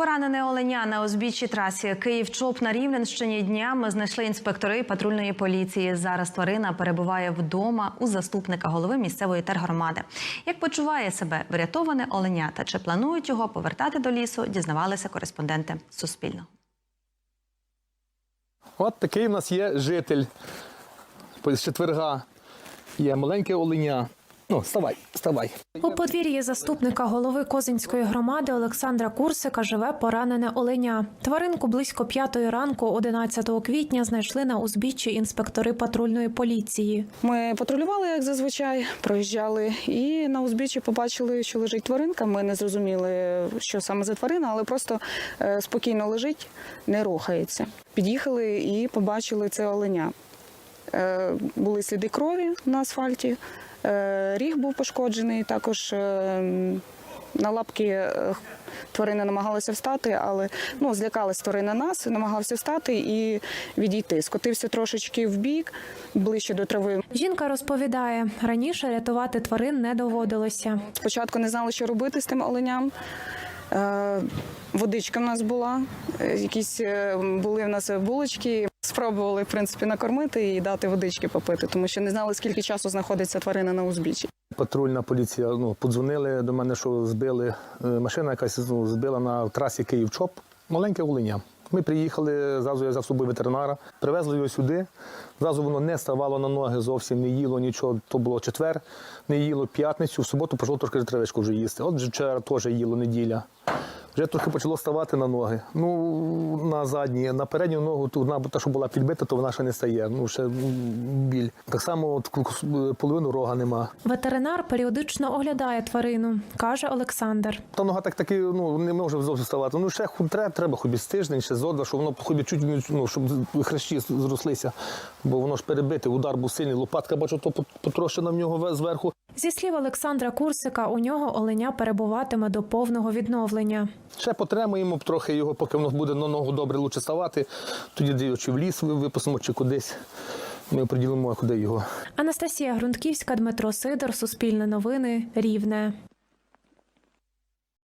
Поранене оленя на узбіччій трасі Київ-Чоп на Рівненщині днями знайшли інспектори патрульної поліції. Зараз тварина перебуває вдома у заступника голови місцевої тергромади. Як почуває себе врятоване оленя та чи планують його повертати до лісу, дізнавалися кореспонденти Суспільного. От такий в нас є житель з четверга. Є маленьке оленя. Ну, вставай, вставай. У подвір'ї заступника голови Козинської громади Олександра Курсика живе поранене оленя. Тваринку близько п'ятої ранку, 11 квітня, знайшли на узбіччі інспектори патрульної поліції. Ми патрулювали, як зазвичай, проїжджали, і на узбіччі побачили, що лежить тваринка. Ми не зрозуміли, що саме за тварина, але просто е, спокійно лежить, не рухається. Під'їхали і побачили це оленя. Е, Були сліди крові на асфальті, ріг був пошкоджений, також. е, На лапки е, тварина намагалася встати, але ну, злякалась тварина нас, намагався встати і відійти. Скотився трошечки в бік, ближче до трави. Жінка розповідає, раніше рятувати тварин не доводилося. Спочатку не знали, що робити з тим оленям. Е, Водичка в нас була, е, якісь е, були в нас булочки. Спробували в принципі накормити і дати водички попити, тому що не знали, скільки часу знаходиться тварина на узбіччі. Патрульна поліція ну, подзвонили до мене, що збили е, машина, якась ну, збила на трасі Київ-Чоп. Маленьке оленя. Ми приїхали, зразу я взяв собою ветеринара, привезли його сюди. Зразу воно не ставало на ноги, зовсім не їло нічого. То було четвер, не їло п'ятницю, в суботу почало трошки травичку вже їсти. От вчора теж їло неділя. Вже трохи почало ставати на ноги. Ну, на задні, на передню ногу, то вона та, що була підбита, то вона ще не стає. Ну, ще біль. Так само от, половину рога нема. Ветеринар періодично оглядає тварину, каже Олександр. Та нога так таки ну, не може зовсім вставати. Ну, ще ху- треба, хобі з тиждень, ще зо два, щоб воно хобі чуть, ну, щоб хрещі зрослися, бо воно ж перебите, удар був сильний, лопатка, бачу, то пот- потрощена в нього ве- зверху. Зі слів Олександра Курсика, у нього оленя перебуватиме до повного відновлення. Ще потримаємо трохи його, поки воно буде на ногу добре лучше ставати. Тоді чи в ліс ви- випустимо, чи кудись. Ми приділимо, куди його. Анастасія Грунтківська, Дмитро Сидор, Суспільне новини, Рівне.